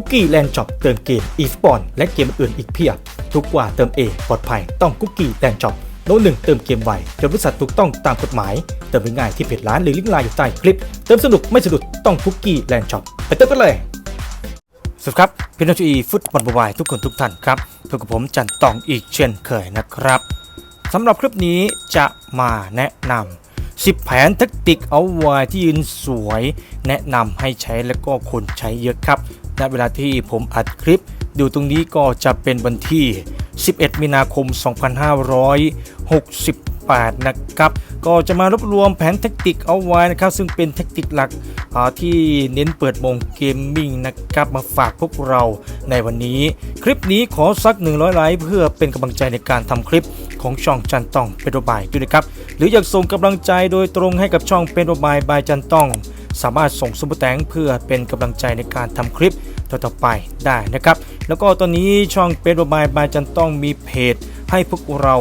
คุกกี้แลนด์ช็อปเติมเกมอีสปอนและเกมอื่นอีกเพียบ ทุกกว่าเติมเองปลอดภัยต้องคุกกี้แลนด์ช็อปโน้ตหนึ่งเติมเกมไวจนบริษัทถูกต้องตามกฎหมาย เติมง่ายที่เพจร้านหรือลิงก์ไลน์อยู่ใต้คลิป เติมสนุกไม่สะดุดต้องคุกกี้แลนด์ช็อปไปเติมกันเลยสวัสดีครับพี่น้องทีฟุตบอลบายทุกคนทุกท่านครับพบกับผมจันตองอีกเช่นเคยนะครับสำหรับคลิปนี้จะมาแนะนำ10 แผนแทคติกเอาไว้ที่ยืนสวย แนะนำให้ใช้และก็คนใช้เยอะครับ ณเวลาที่ผมอัดคลิปดูตรงนี้ก็จะเป็นวันที่ 11 มีนาคม 2568 นะครับ ก็จะมารวบรวมแผนแทคติกเอาไว้นะครับ ซึ่งเป็นแทคติกหลักที่เน้นเปิดวงเกมมิ่งนะครับ มาฝากพวกเราในวันนี้ คลิปนี้ขอสัก 100 ไลค์เพื่อเป็นกำลังใจในการทำคลิปของช่องจันต้องเป็นโรบายด้วยนะครับ หรืออยากส่งกำลังใจโดยตรงให้กับช่องเป็นโรบายบายจันต้อง สามารถส่งสมุดแตงเพื่อเป็นกำลังใจในการทำคลิปต่อๆไปได้นะครับ แล้วก็ตอนนี้ช่องเป็นบายบายจันต้องมีเพจ ให้พวกเรา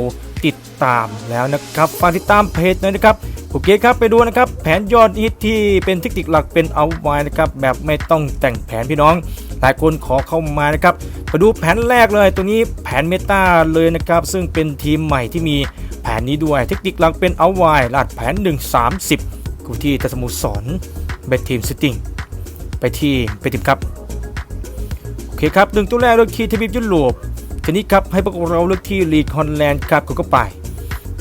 ติดตามแล้วนะครับฝากติดตามเพจหน่อยนะครับโอเคครับไปดูนะครับ แผนยอดฮิตที่เป็นเทคนิคหลักเป็นเอาไว้นะครับแบบไม่ต้องแต่งแผนพี่น้อง หลายคนขอเข้ามานะครับมาดูแผนแรกเลยตัวนี้แผนเมตาเลยนะครับ ซึ่งเป็นทีมใหม่ที่มีแผนนี้ด้วยเทคนิคหลักเป็นเอาไว้ลาดแผน 1 30กูที่ตะสมุสร เบททีมซิตติ้งไปที่ไปทีมครับโอเคครับหนึ่งตัวแรกเลือกที่ทวีปยุโรปทีนี้ครับให้พวกเราเลือกที่ลีดฮอลแลนด์ครับกดเข้าไป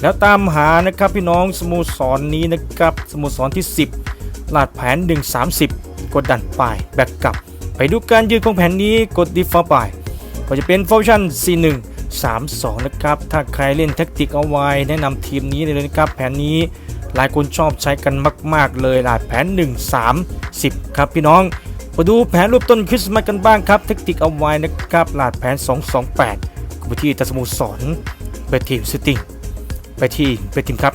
แล้วตามหานะครับพี่น้องสโมสรนนี้นะครับสโมสรที่ 10 ลาดแผน 130 กดดันไปแบ็กกลับ ไปดูการยืนของแผนนี้กดดีฟอไปก็จะเป็นฟอร์ชัน41 32 นะครับ ถ้าใครเล่นแท็กติกเอาไว้แนะนำทีมนี้เลยนะครับแผนนี้ หลายคนชอบใช้กันมาก ๆ เลยลาดแผน 130ครับพี่น้องมาดูแผนรูปต้นคริสต์มาสกันบ้างครับ เทคนิคเอาไว้นะครับลาดแผน 228ไปที่ตัสโมุสรไปทีมซิติงไปที่ไปทีมครับ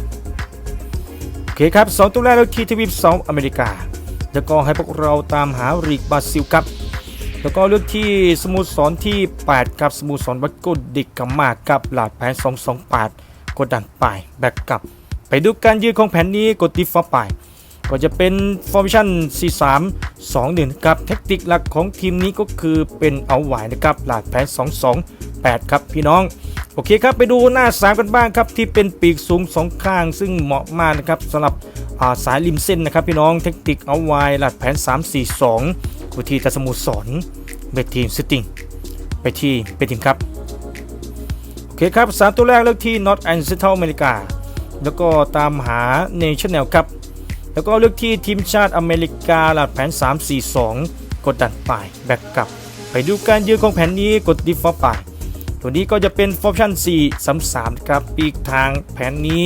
โอเคครับสองตัวแรกเราที่ทวีปเซาท์อเมริกา แล้วก็ให้พวกเราตามหาลีกบราซิลครับ แล้วก็เลือกที่สโมุสรที่ 8 ครับสโมุสรวัดโกดิกกัมมากับลาดแผน 228 กดดันไปแบ็กกับ ไปดูการยืนของแผนนี้กดติฟอไป ก็จะเป็นฟอร์มชั่น 43 2 1ครับ เทคนิคหลักของทีมนี้ก็คือเป็นเอาไหวนะครับ หลาดแผน 228 ครับพี่น้อง โอเคครับ ไปดูหน้า 3 กันบ้างครับ ที่เป็นปีกสูง 2 ข้าง ซึ่งเหมาะมากนะครับสำหรับาสายริมเส้นนะครับพี่น้องเทคนิคเอาไว้หลัดแผน 342วิธีทัสมุสรเบททีมซิติงไปที่เป็นทีมครับ โอเคครับสามตัวแรกเลือกที่ North and Central America แล้วก็ตามหา National ครับ แล้วก็เลือกที่ทีมชาติอเมริกาหลัดแผน 342 กดดันไปแบ็กกลับ ไปดูการยืนของแผนนี้กดดีฟอไปตัวนี้ก็จะเป็นฟอร์ชั่น 4 3 3 ครับ ปีกทางแผนนี้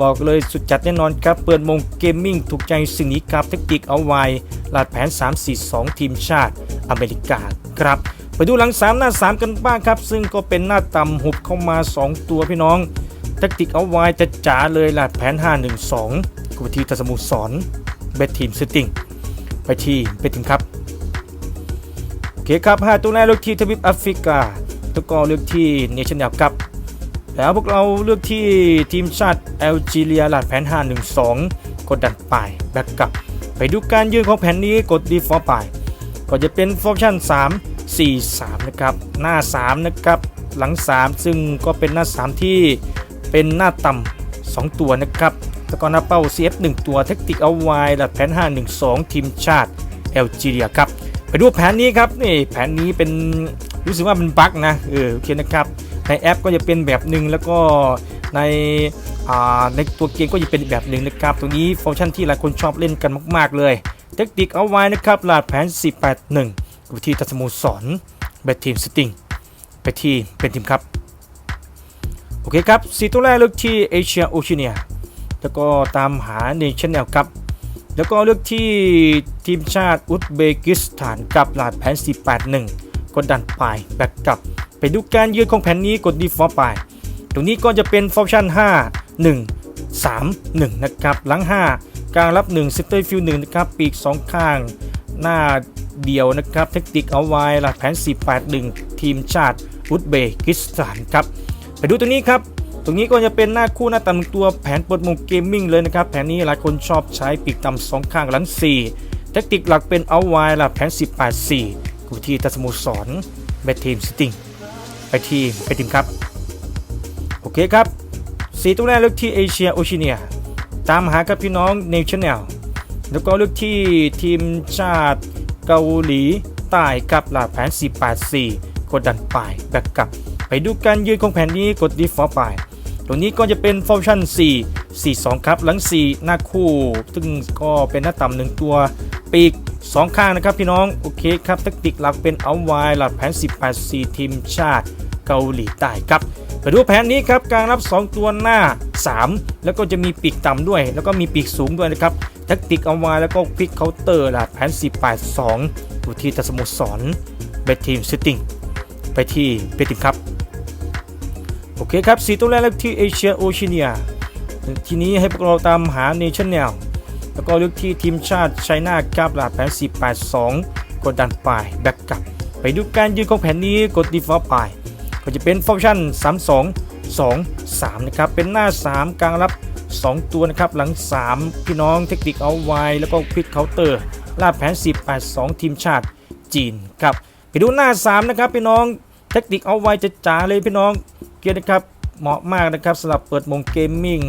บอกเลยสุดจัดแน่นอนครับ เปิดมงเกมมิ่งถูกใจสิ่งนี้ครับเทคนิคเอาไว้หลัดแผน 342 ทีมชาติอเมริกาครับ ไปดูหลัง 3 หน้า 3 กันบ้างครับ ซึ่งก็เป็นหน้าต่ำหุบเข้ามา 2 ตัวพี่น้อง ทคติกเอาไว้จะจ๋าเลยหลัดแผน 512กุทีตสมุสรเบททีมซิตติ้งไปที่เบททีมครับโอเคครับ 5 ตัวแรกเลือกที่ทวีปแอฟริกาแล้วก็เลือกที่เนชั่นแนลครับแล้วพวกเราเลือกที่ทีมชาติแอลจีเรียหลาดแผน 512 กดดันไปแบ็กกลับ ไปดูการยืนของแผนนี้กดดีฟอร์ไปก็จะเป็นฟอร์ชั่น 3 4 3 นะครับ หน้า 3 นะครับ หลัง 3 ซึ่งก็เป็นหน้า 3 ที่ เป็นหน้าต่ำ2 ตัวนะครับแล้วก็หน้าเป้า CF 1 ตัวเทคนิคเอาไว้หลัดแผน 512 ทีมชาติแอลจีเรียครับไปดูแผนนี้ครับนี่แผนนี้เป็นรู้สึกว่ามันบั๊กนะเออโอเคนะครับในแอปก็จะเป็นแบบหนึ่งแล้วก็ในในตัวเกมก็จะเป็นแบบหนึ่งนะครับตรงนี้ฟังก์ชันที่หลายคนชอบเล่นกันมาก ๆ เลย เทคนิคเอาไว้นะครับหลาดแผน 481วิธีตัดสมุสรแบททีมสติงไปที่เป็นทีมครับ โอเคครับสีตัวแรกเลือกที่เอเชียโอเชียเนียแล้วก็ตามหาเนชั่นแนลครับ แล้วก็เลือกที่ทีมชาติอุซเบกิสถานกับลาดแผน 481 กดดันไปแบ็กกลับ ไปดูการยืนของแผนนี้กดดีฟอร์ไปตรงนี้ก็จะเป็นฟอร์ชั่น 5 1 3 1 นะครับ หลัง 5 กลางรับ1เซตเตอร์ฟิล1นะครับ ปีก 2 ข้าง หน้าเดียวนะครับ เทคนิคเอาไว้หลักแผน 481 ทีมชาติอุซเบกิสถานครับ ไปดูตัวนี้ครับตรงนี้ก็จะเป็นหน้าคู่หน้าต่ำตัวแผนเปิดมุมเกมมิ่งเลยนะครับ แผนนี้หลายคนชอบใช้ปีกต่ำสองข้างหลัง4แทคติกหลักเป็นเอาไว้ละแผน 184กูที่ตัสโมสรเบททีมสติงไปที่ไปทีมครับ โอเคครับสีตัวแรกเลือกที่เอเชียโอชิเนีย ตามหากับพี่น้องเนชั่นแนลแล้วก็เลือกที่ทีมชาติเกาหลีใต้กับหลาแผน484กดดันไปแบกกลับ ไปดูการยืนของแผนนี้กดดีฟอร์ไป ตัวนี้ก็จะเป็นฟอร์ชัน 4 4 2 ครับ หลัง 4 หน้าคู่ ซึ่งก็เป็นหน้าต่ำหนึ่งตัว ปีก 2 ข้างนะครับพี่น้อง โอเคครับแทคติกหลักเป็นเอาไวหลัดแผน 18 4 ทีมชาติเกาหลีใต้ครับไปดูแผนนี้ครับการรับ 2 ตัวหน้า 3 แล้วก็จะมีปีกต่ำด้วย แล้วก็มีปีกสูงด้วยนะครับแทคติกเอาไว้แล้วก็พลิกเคาน์เตอร์หลัดแผน 18 2อยู่ที่ตัสโมสรเบททีมซิตติ้งไปที่เบททีมครับ โอเคครับสีตัวแรกเลือกที่เอเชียโอเชียเนียทีนี้ให้พวกเราตามหาเนชั่นแนลแล้วก็เลือกที่ทีมชาติไชน่ากับหลัดแผน482 กดดันไปแบ็กกลับ ไปดูการยืนของแผนนี้กดดีฟอลต์ไปก็จะเป็นฟอร์ชั่น 3 2 2 3 นะครับ เป็นหน้า 3 กลางรับ 2 ตัวนะครับ หลัง 3 พี่น้องเทคนิคเอาไว้แล้วก็ควิกเคาน์เตอร์ลาดแผน 10 8 2 ทีมชาติจีนครับ ไปดูหน้า 3 นะครับ พี่น้อง เทคนิคเอาไว้จะจ๋าเลยพี่น้องเกียร์นะครับเหมาะมากนะครับสำหรับเปิดมงเกมมิ่ง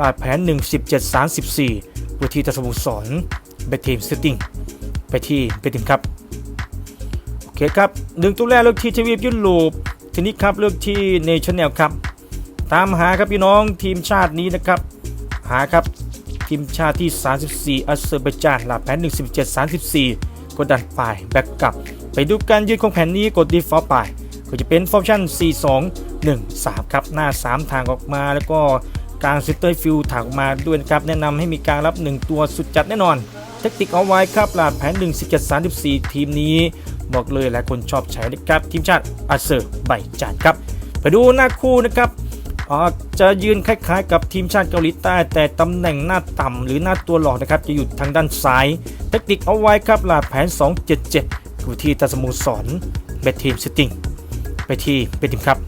ลาดแผน 1 17 34ตัวที่ตะสมุสรเบทีมสติ้งไปที่เบทีมครับ โอเคครับหนึ่งตัวแรกเลือกที่ทวีปยุโรปทีนี้ครับเลือกที่เนชั่นแนลครับ ตามหาครับพี่น้องทีมชาตินี้นะครับ หาครับทีมชาติที่ 34อาเซอร์ไบจานหลับแผน 117 34 กดดันไปแบ็กกลับ ไปดูการยืนของแผนนี้กดดีฟอลไป ก็จะเป็นฟอร์ชั่น 4 2 1 3 ครับ หน้า 3 ทางออกมา แล้วก็กลางเซนเตอร์ฟิลถากมาด้วยนะครับ แนะนำให้มีการรับ 1 ตัวสุดจัดแน่นอน เทคนิคเอาไว้ครับหลาดแผน 1 17 34 ทีมนี้ บอกเลยหลายคนชอบใช้นะครับ ทีมชาติอาเซอร์ไบจานครับ ไปดูหน้าคู่นะครับจะยืนคล้าย ๆ กับทีมชาติเกาหลีใต้ แต่ตำแหน่งหน้าต่ำหรือหน้าตัวหลอกนะครับจะอยู่ทางด้านซ้าย เทคนิคเอาไว้ครับหลาดแผน 277อยู่ที่ตาสโมูสอนเบททีมซิตติ้ง ไปที่เบททีมครับ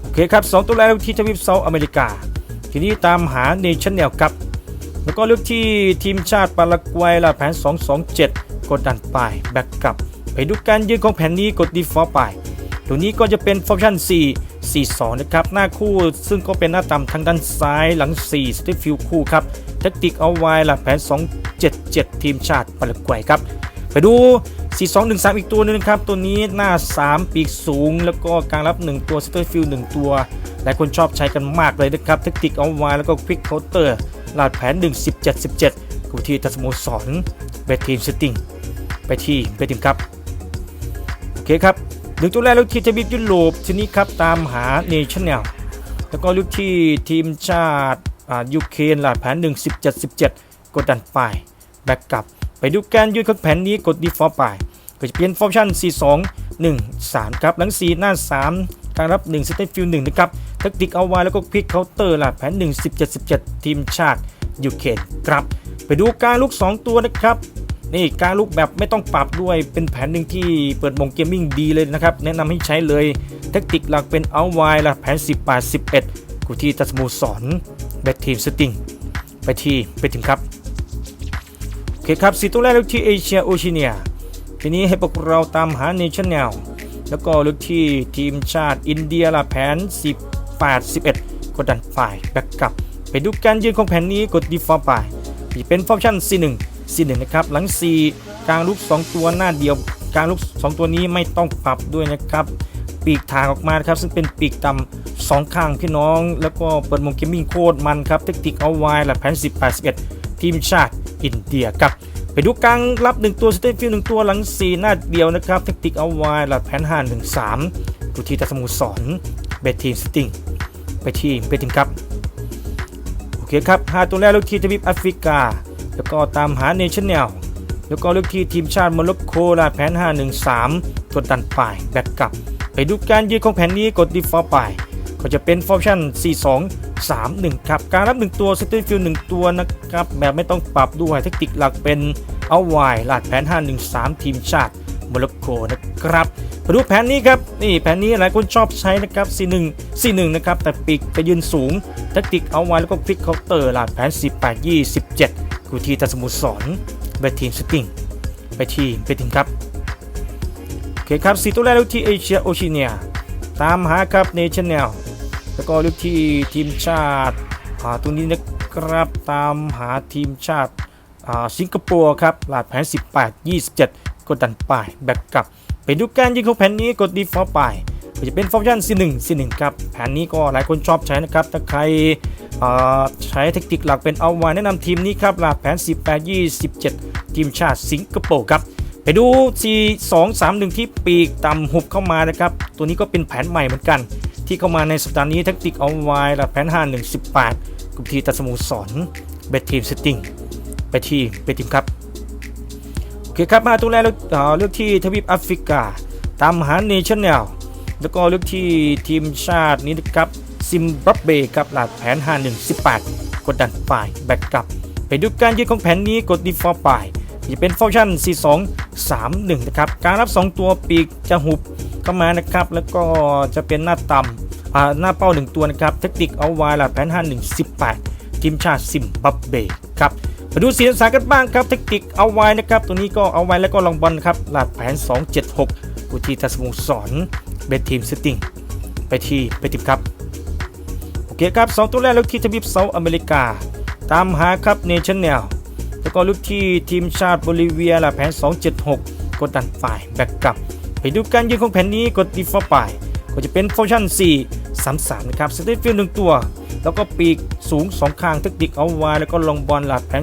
โอเคครับสองตัวแรกที่ทวีปเซาท์อเมริกา ทีนี้ตามหาเนชั่นแนลครับ แล้วก็เลือกที่ทีมชาติปารากวัยลาดแผน 227 กดดันไปแบ็กกลับ ไปดูการยืนของแผนนี้กดดีฟอลต์ไป ตัวนี้ก็จะเป็นฟอร์ชั่น 4 4 2 นะครับ หน้าคู่ซึ่งก็เป็นหน้าต่ำทางด้านซ้ายหลัง 4สติฟิลคู่ครับ แทคติกเอาไว้ลาดแผน 277 ทีมชาติปารากวัยครับ ดู 4 2 1 3 อีกตัวหนึงนะครับ ตัวนี้หน้า 3 ปีกสูง แล้วก็กลางรับ 1 ตัวสเตอร์ฟิล1ตัว หลายคนชอบใช้กันมากเลยนะครับ เทคนิคเอาไว้แล้วก็ควิกเคาน์เตอร์ลาดแผน 1 17 17กูที่ทัสโมสรเบททีมสติ้งไปที่เบททีมครับ โอเคครับหนึ่งตัวแรกลือกที่ทวีปยุโรปทีนี้ครับ ตามหาเนชั่นแนลแล้วก็ลือกที่ทีมชาติอ่ายูเครนลาดแผน 1 17 17 กดดันไปแบ็กกลับ ไปดูการยืนของแผนนี้กดดีฟอลต์ไปก็จะเปลี่ยนฟอร์มชั่น 4 2 1 3 ครับ หลัง 4 หน้า 3 การรับ 1สเตตฟิล1นะครับแทคติกเอาไว้แล้วก็พลิกเคาน์เตอร์ล่ะแผน 1 17 17 ทีมชาติยูเครนครับ ไปดูการลุก 2 ตัวนะครับ นี่การลุกแบบไม่ต้องปรับด้วยเป็นแผนหนึ่งที่เปิดมงเกมมิ่งดีเลยนะครับ แนะนำให้ใช้เลยแทคติกหลักเป็นเอาไว้ล่ะแผน 10 8 11กูที่ตัสโมูสอนแบททีมสติงไปที่ไปทีมครับ เคครับสีตัวแรกเลือกที่เอเชียโอเชียเนียทีนี้ให้พวกเราตามหาเนชั่นแนลแล้วก็เลือกที่ทีมชาติอินเดียละแผน 18 11 กดดันฝ่ายแบ็กกลับ ไปดูการยืนของแผนนี้กดดีฟอลต์ไปที่เป็นฟอร์ชั่น C1 C1 นะครับ หลัง4กลางลูก 2 ตัวหน้าเดียวกลางลูก 2 ตัวนี้ไม่ต้องปรับด้วยนะครับ ปีกทางออกมาครับ ซึ่งเป็นปีกต่ำสองข้างพี่น้อง แล้วก็เปิดมงเกมมิ่งโคตรมันครับ เทคนิคเอาไว้ละแผน 18 11 ทีมชาติ อินเดียครับไปดูกลางรับ 1 ตัวสเตฟิล1ตัวหลัง 4 หน้าเดียวนะครับ เทคนิคเอาไว้หลัดแผน5 1 3ดูที่ตัสมูสอนเบททีมสติงไปที่เบททีมครับ โอเคครับหาตัวแรกเลือกทีทวีปแอฟริกา แล้วก็ตามหาเนชั่นแนลแล้วก็เลือกทีทีมชาติโมร็อกโกลาดแผน 5 1 3กดดันไปแบ็กกลับ ไปดูการยืนของแผนนี้กดดีฟอลต์ไป ก็จะเป็นฟอร์ชั่น 4 2 3 1 ครับ การรับ 1 ตัวสเตฟิล1ตัวนะครับแบบไม่ต้องปรับด้วยเทคนิคหลักเป็นเอาไวลาดแผน 5 1 3 ทีมชาติโมร็อกโกนะครับมาดูแผนนี้ครับนี่แผนนี้หลายคนชอบใช้นะครับ C1 C1 นะครับ แต่ปีกจะยืนสูงเทคนิคเอาไว้แล้วก็พลิกเคาน์เตอร์ลาดแผน 18 27กูที่ตัสมุสรเบททีมสติงไปที่เบททีมครับโอเคครับสีตัวแรกเลือกที่เอเชียโอชิเนียตามหาครับเนชั่นแนล แล้วก็เลือกที่ทีมชาติอ่าตัวนี้นะครับตามหาทีมชาติาสิงคโปร์ครับหลาดแผน 18 27 กดดันไปแบ็กกลับไปดูการยิงของแผนนี้กดดีฟอลไปก็จะเป็นฟอร์ชัน C1 C1 ครับแผนนี้ก็หลายคนชอบใช้นะครับถ้าใครอ่าใช้เทคนิคหลักเป็นเอาไว้แนะนำทีมนี้ครับหลาดแผน 18 27 ทีมชาติสิงคโปร์ครับไปดู4 2 3 1 ที่ปีกต่ำหุบเข้ามานะครับ ตัวนี้ก็เป็นแผนใหม่เหมือนกัน ที่เข้ามาในสัปดาห์นี้แทคติกเอาไว้ละแผน5 1 18กลุ่มทีตัดสโมุสรเบททีมสติงไปที่เบททีมครับ โอเคครับมาตัวแรกเลือกเลือกที่ทวีปแอฟริกา ตามหาเนชั่นแนลแล้วก็เลือกที่ทีมชาตินี้นะครับซิมบับเบกับหลาดแผน 5 1 18 กดดันฝ่ายแบ็กกลับ ไปดูการยืนของแผนนี้กดดีฟอร์ไปจะเป็นฟังก์ชัน4 2 3 1 นะครับ การรับ 2 ตัวปีกจะหุบ เข้ามานะครับ แล้วก็จะเป็นหน้าต่ำอ่าหน้าเป้า 1 ตัวนะครับ เทคนิคเอาไว้หลักแผน5 1 18ทีมชาติซิมบับเบครับมาดูสีสันกันบ้างครับ เทคนิคเอาไว้นะครับ ตัวนี้ก็เอาไว้แล้วก็ลองบอลครับหลักแผน 276กุทีทัสมุสรเบททีมสติงไปที่ไปทีมครับโอเคครับสองตัวแรกลือกที่ทวีปเซาท์อเมริกา ตามหาครับเนชั่นแนลแล้วก็ลูกที่ทีมชาติโบลิเวียหละแผน 276กดดันฝ่ายแบ็กกลับ ไปดูการยืนของแผนนี้กดดีฟอร์ไป ก็จะเป็นฟังก์ชัน4 3 3 นะครับสเตตฟิลหนึ่งตัว แล้วก็ปีกสูง 2 ข้างเทคนิคเอาไว้แล้วก็ลองบอลหลัดแผน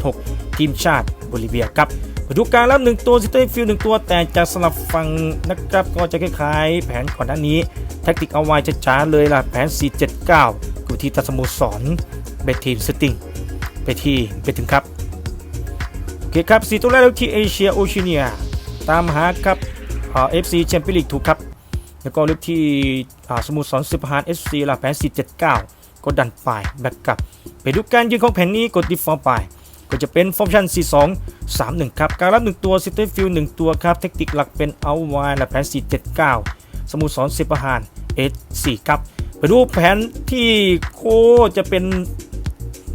276 ทีมชาติโบลิเวียครับไปดูการรับหนึ่งตัวสเตตฟิลหนึ่งตัว แต่จะสลับฟังนะครับก็จะคล้ายๆ แผนก่อนหน้านี้แท็กติกเอาไว้จะจ้าเลยล่ะแผน 479กุที่ตัสโมุสรเบททีมสติงไปที่เบททีมครับโอเคครับสีตัวแรกเลือกที่เอเชียโอเชียเนีย ตามหาครับ เอฟซีแชมเปี้ยนลีกถูกครับ แล้วก็เลือกที่สมุทรสอนสุพรรณเอฟซีลักแผน479 กดดันฝ่ายแบ็กกลับ ไปดูการยืนของแผนนี้กดดิฟอร์ไป ก็จะเป็นฟอร์มชั่น 42 31 ครับ การรับ 1 ตัวซิตเตอร์ฟิล1ตัวครับ เทคนิคหลักเป็นเอาไว้หลักแผน 479 สมุทรสอนสุพรรณเอส4ครับ ไปดูแผนที่โคจะเป็น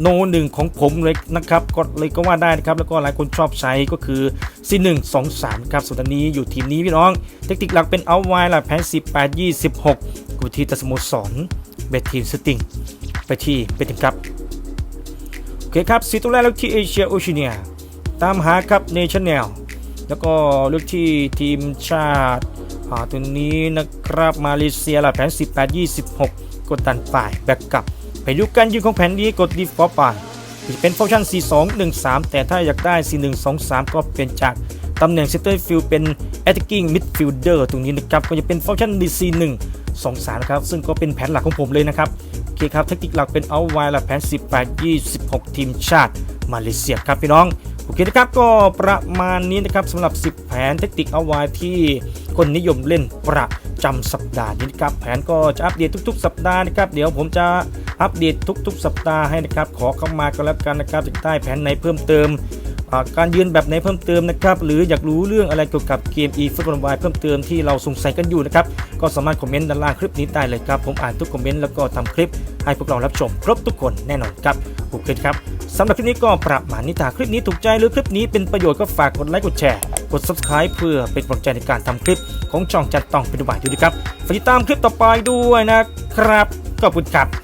โนหนึ่งของผมเลยนะครับก็เลยก็ว่าได้นะครับแล้วก็หลายคนชอบใช้ก็คือ C1 2 3ครับส่วนอันนี้อยู่ทีมนี้พี่น้อง เทคนิคหลักเป็นเอาไว้หลักแผน18 26กูทีตสโมสรเบททีมสติงไปที่เบททีมครับโอเคครับสีตัวแรกเลือกที่เอเชียโอเชียเนียตามหาครับเนชั่นแนลแล้วก็เลือกที่ทีมชาติตัวนี้นะครับมาเลเซียหลักแผน18 26กกดดันฝ่ายแบ็กกลับ ไปดูการยืนของแผนนี้กดดีฟอร์ไปจะเป็นฟังก์ชัน4213 แต่ถ้าอยากได้ 4123 ก็เปลี่ยนจากตำแหน่ง Center Field เป็น Attacking Midfielder ตรงนี้นะครับ ก็จะเป็นฟังก์ชัน DC1 23นะครับ ซึ่งก็เป็นแผนหลักของผมเลยนะครับ โอเคครับ เทคนิคหลักเป็นเอาไว้ละแผน 18 26 ทีมชาติมาเลเซียครับพี่น้อง โอเคนะครับ ก็ประมาณนี้นะครับสำหรับ 10 แผนเทคนิคเอาไว้ที่คนนิยมเล่นประ จำสัปดาห์นี้นะครับแผนก็จะอัปเดตทุก ๆ สัปดาห์นะครับเดี๋ยวผมจะอัปเดตทุก ๆ สัปดาห์ให้นะครับขอเข้ามากันแล้วกันนะครับจะได้แผนไหนเพิ่มเติม อ่าการยืนแบบไหนเพิ่มเติมนะครับ หรืออยากรู้เรื่องอะไรเกี่ยวกับเกม e ฟุตบอลวายเพิ่มเติมที่เราสงสัยกันอยู่นะครับ ก็สามารถคอมเมนต์ด้านล่างคลิปนี้ได้เลยครับ ผมอ่านทุกคอมเมนต์แล้วก็ทำคลิปให้พวกเรารับชมครบทุกคนแน่นอนครับโอเคครับสำหรับคลิปนี้ก็ประมาณนี้ถ้าคลิปนี้ถูกใจหรือคลิปนี้เป็นประโยชน์ก็ฝากกดไลค์กดแชร์กด subscribe เพื่อเป็นกำลังใจในการทำคลิปของช่องจัดต้องเป็นดูบ่ายดูดีครับฝากติดตามคลิปต่อไปด้วยนะครับขอบคุณครับ